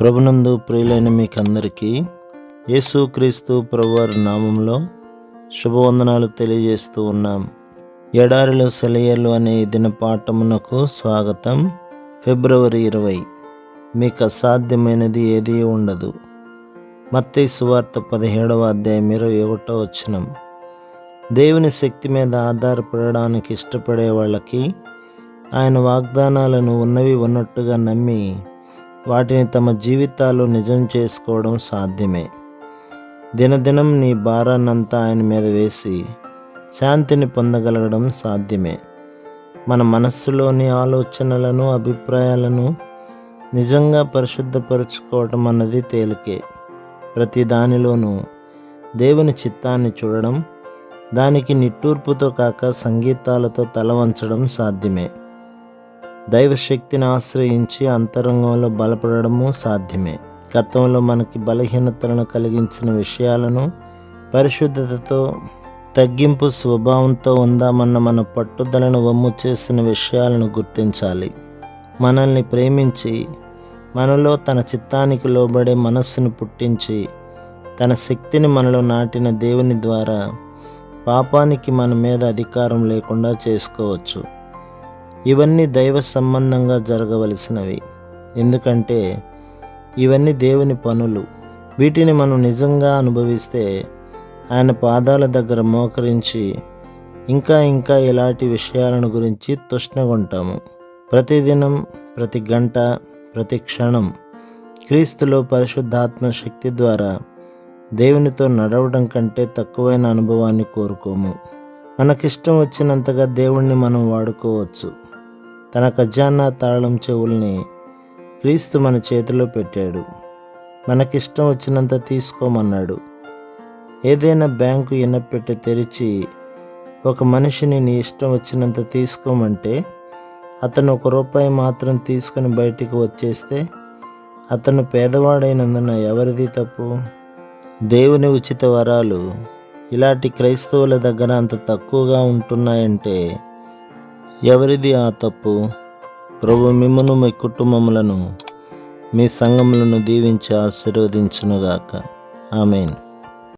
ప్రభునందు ప్రియులైన మీకందరికీ యేసుక్రీస్తు ప్రభువారి నామంలో శుభవందనాలు తెలియజేస్తూ ఉన్నాం. ఎడారిలో సెలయర్లు అనే దిన పాఠమునకు స్వాగతం. ఫిబ్రవరి ఇరవై. మీకు అసాధ్యమైనది ఏదీ ఉండదు. మత్తే సువార్త పదిహేడవ అధ్యాయం ఇరవై ఒకటో వచ్చినం దేవుని శక్తి మీద ఆధారపడడానికి ఇష్టపడే వాళ్ళకి ఆయన వాగ్దానాలను ఉన్నవి ఉన్నట్టుగా నమ్మి వాటిని తమ జీవితాల్లో నిజం చేసుకోవడం సాధ్యమే. దినదినం నీ భారాన్నంతా ఆయన మీద వేసి శాంతిని పొందగలగడం సాధ్యమే. మన మనస్సులోని ఆలోచనలను అభిప్రాయాలను నిజంగా పరిశుద్ధపరచుకోవటం అన్నది తేలికే. ప్రతి దానిలోనూ దేవుని చిత్తాన్ని చూడడం దానికి నిట్టూర్పుతో కాక సంగీతాలతో తల వంచడం సాధ్యమే. దైవశక్తిని ఆశ్రయించి అంతరంగంలో బలపడము సాధ్యమే. గతంలో మనకి బలహీనతలను కలిగించిన విషయాలను పరిశుద్ధతతో తగ్గింపు స్వభావంతో ఉందామన్న మన పట్టుదలను వమ్ము చేసిన విషయాలను గుర్తించాలి. మనల్ని ప్రేమించి మనలో తన చిత్తానికి లోబడే మనస్సును పుట్టించి తన శక్తిని మనలో నాటిన దేవుని ద్వారా పాపానికి మన మీద అధికారం లేకుండా చేసుకోవచ్చు. ఇవన్నీ దైవ సంబంధంగా జరగవలసినవి. ఎందుకంటే ఇవన్నీ దేవుని పనులు. వీటిని మనం నిజంగా అనుభవిస్తే ఆయన పాదాల దగ్గర మోకరించి ఇంకా ఇంకా ఇలాంటి విషయాలను గురించి తృష్ణగొంటాము. ప్రతిదినం ప్రతి గంట ప్రతి క్షణం క్రీస్తులో పరిశుద్ధాత్మ శక్తి ద్వారా దేవునితో నడవడం కంటే తక్కువైన అనుభవాన్ని కోరుకోము. మనకిష్టం వచ్చినంతగా దేవుణ్ణి మనం వాడుకోవచ్చు. తన ఖజానా తాళం చెవుల్ని క్రీస్తు మన చేతిలో పెట్టాడు. మనకిష్టం వచ్చినంత తీసుకోమన్నాడు. ఏదైనా బ్యాంకు ఎనపెట్టి తెరిచి ఒక మనిషిని నీ ఇష్టం వచ్చినంత తీసుకోమంటే అతను ఒక రూపాయి మాత్రం తీసుకుని బయటికి వచ్చేస్తే అతను పేదవాడైనందున ఎవరిది తప్పు? దేవుని ఉచిత వరాలు ఇలాంటి క్రైస్తవుల దగ్గర అంత తక్కువగా ఉంటున్నాయంటే ఎవరిది ఆ తప్పు? ప్రభు మిమ్మను మీ కుటుంబములను మీ సంఘములను దీవించి ఆశీర్వదించునుగాక. ఆమెన్.